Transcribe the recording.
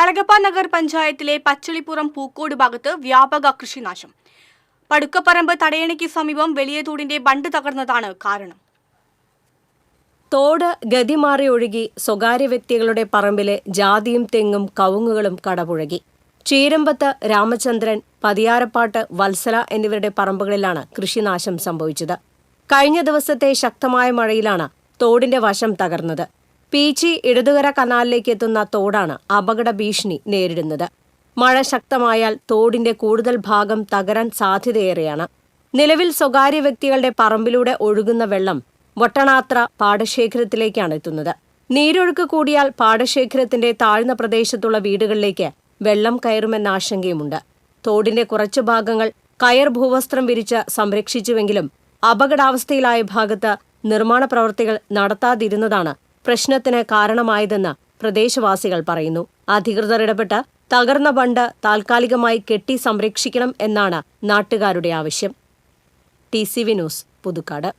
അളഗപ്പ നഗർ പഞ്ചായത്തിലെ പച്ചളിപ്പുറം പൂക്കോട് ഭാഗത്ത് വ്യാപക കൃഷിനാശം. പടുക്കപ്പറമ്പ് തടയണയ്ക്ക് സമീപം വലിയ തോടിന്റെ ബണ്ട് തകർന്നതാണ് കാരണം. തോട് ഗതിമാറി ഒഴുകി സ്വകാര്യ വ്യക്തികളുടെ പറമ്പിലെ ജാതിയും തെങ്ങും കവുങ്ങുകളും കടപുഴകി. ചീരമ്പത്ത് രാമചന്ദ്രൻ പതിയാരപ്പാട്ട് വത്സല എന്നിവരുടെ പറമ്പുകളിലാണ് കൃഷിനാശം സംഭവിച്ചത്. കഴിഞ്ഞ ദിവസത്തെ ശക്തമായ മഴയിലാണ് തോടിന്റെ വശം തകർന്നത്. പീച്ചി ഇടതുകര കനാലിലേക്ക് എത്തുന്ന തോടാണ് അപകട ഭീഷണി നേരിടുന്നത്. മഴ ശക്തമായാൽ തോടിന്റെ കൂടുതൽ ഭാഗം തകരാൻ സാധ്യതയേറെയാണ്. നിലവിൽ സ്വകാര്യ വ്യക്തികളുടെ പറമ്പിലൂടെ ഒഴുകുന്ന വെള്ളം വട്ടണാത്ര പാടശേഖരത്തിലേക്കാണ് എത്തുന്നത്. നീരൊഴുക്ക് കൂടിയാൽ പാടശേഖരത്തിന്റെ താഴ്ന്ന പ്രദേശത്തുള്ള വീടുകളിലേക്ക് വെള്ളം കയറുമെന്ന ആശങ്കയുമുണ്ട്. തോടിന്റെ കുറച്ചു ഭാഗങ്ങൾ കയർ ഭൂവസ്ത്രം വിരിച്ച് സംരക്ഷിച്ചുവെങ്കിലും അപകടാവസ്ഥയിലായ ഭാഗത്ത് നിർമ്മാണ പ്രവർത്തികൾ നടത്താതിരുന്നതാണ് പ്രശ്നത്തിന് കാരണമായതെന്ന് പ്രദേശവാസികൾ പറയുന്നു. അധികൃതർ ഇടപെട്ട് തകർന്ന ബണ്ട് താൽക്കാലികമായി കെട്ടി സംരക്ഷിക്കണം എന്നാണ് നാട്ടുകാരുടെ ആവശ്യം. T C V news Puthukkad.